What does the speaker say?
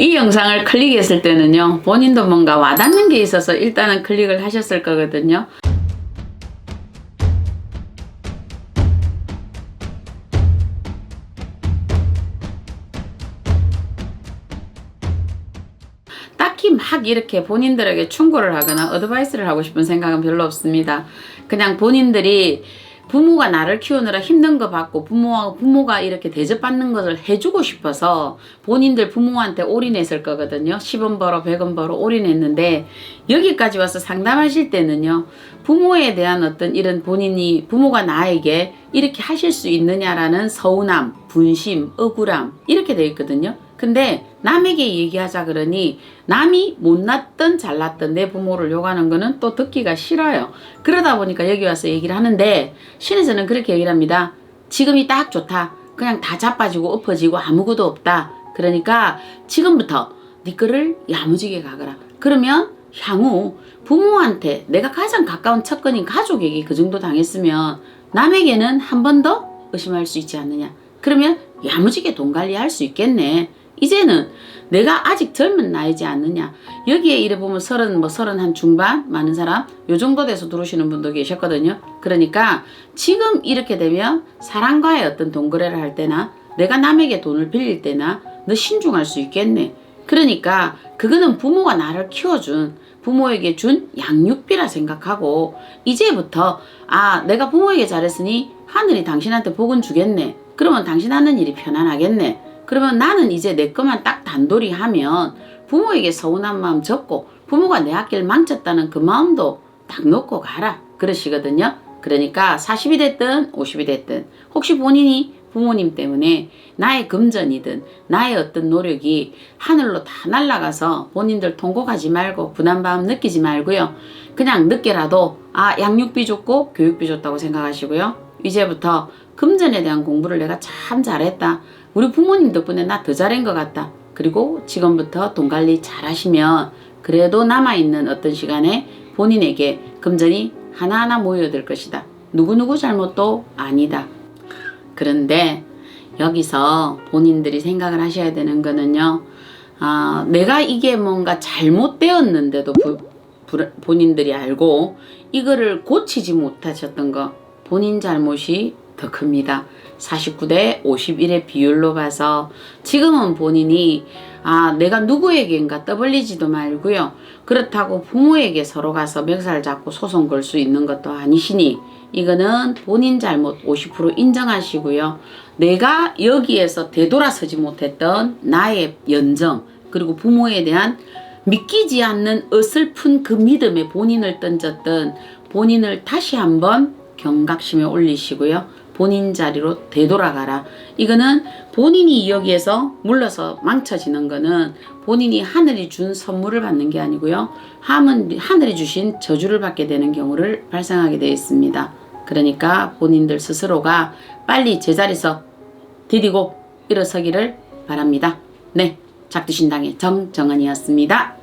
이 영상을 클릭했을 때는요, 본인도 뭔가 와닿는 게 있어서 일단은 클릭을 하셨을 거거든요. 딱히 막 이렇게 본인들에게 충고를 하거나 어드바이스를 하고 싶은 생각은 별로 없습니다. 그냥 본인들이 부모가 나를 키우느라 힘든 거 받고 부모가 부모가 이렇게 대접받는 것을 해주고 싶어서 본인들 부모한테 올인했을 거거든요. 10원 벌어 100원 벌어 올인했는데 여기까지 와서 상담하실 때는요. 부모에 대한 어떤 이런 본인이 부모가 나에게 이렇게 하실 수 있느냐라는 서운함, 분심, 억울함 이렇게 돼 있거든요. 근데 남에게 얘기하자 그러니 남이 못났든 잘났든 내 부모를 욕하는 거는 또 듣기가 싫어요. 그러다 보니까 여기 와서 얘기를 하는데 신에서는 그렇게 얘기를 합니다. 지금이 딱 좋다. 그냥 다 자빠지고 엎어지고 아무것도 없다. 그러니까 지금부터 네 거를 야무지게 가거라. 그러면 향후 부모한테 내가 가장 가까운 척근인 가족에게 그 정도 당했으면 남에게는 한 번 더 의심할 수 있지 않느냐. 그러면 야무지게 돈 관리할 수 있겠네. 이제는 내가 아직 젊은 나이지 않느냐. 여기에 이래 보면 서른 뭐 서른 한 중반 많은 사람 요 정도 돼서 들어오시는 분도 계셨거든요. 그러니까 지금 이렇게 되면 사람과의 어떤 동거래를 할 때나 내가 남에게 돈을 빌릴 때나 너 신중할 수 있겠네. 그러니까 그거는 부모가 나를 키워준 부모에게 준 양육비라 생각하고 이제부터 아 내가 부모에게 잘했으니 하늘이 당신한테 복은 주겠네. 그러면 당신 하는 일이 편안하겠네. 그러면 나는 이제 내 것만 딱 단돌이 하면 부모에게 서운한 마음 접고 부모가 내 학교를 망쳤다는 그 마음도 딱 놓고 가라 그러시거든요. 그러니까 40이 됐든 50이 됐든 혹시 본인이 부모님 때문에 나의 금전이든 나의 어떤 노력이 하늘로 다 날아가서 본인들 통곡하지 말고 부담감 느끼지 말고요. 그냥 늦게라도 아 양육비 줬고 교육비 줬다고 생각하시고요. 이제부터 금전에 대한 공부를 내가 참 잘했다. 우리 부모님 덕분에 나 더 잘한 것 같다. 그리고 지금부터 돈 관리 잘 하시면 그래도 남아있는 어떤 시간에 본인에게 금전이 하나하나 모여들 것이다. 누구누구 잘못도 아니다. 그런데 여기서 본인들이 생각을 하셔야 되는 거는요. 아, 내가 이게 뭔가 잘못되었는데도 부, 부- 본인들이 알고 이거를 고치지 못하셨던 거 본인 잘못이 더 큽니다. 49대 51의 비율로 봐서 지금은 본인이 아 내가 누구에게인가 떠벌리지도 말고요. 그렇다고 부모에게 서로 가서 멱살 잡고 소송 걸 수 있는 것도 아니시니 이거는 본인 잘못 50% 인정하시고요. 내가 여기에서 되돌아서지 못했던 나의 연정 그리고 부모에 대한 믿기지 않는 어설픈 그 믿음에 본인을 던졌던 본인을 다시 한번 경각심에 올리시고요. 본인 자리로 되돌아가라. 이거는 본인이 여기에서 물러서 망쳐지는 거는 본인이 하늘이 준 선물을 받는 게 아니고요. 함은 하늘이 주신 저주를 받게 되는 경우를 발생하게 되어 있습니다. 그러니까 본인들 스스로가 빨리 제자리에서 디디고 일어서기를 바랍니다. 네, 작두신당의 정정은이었습니다.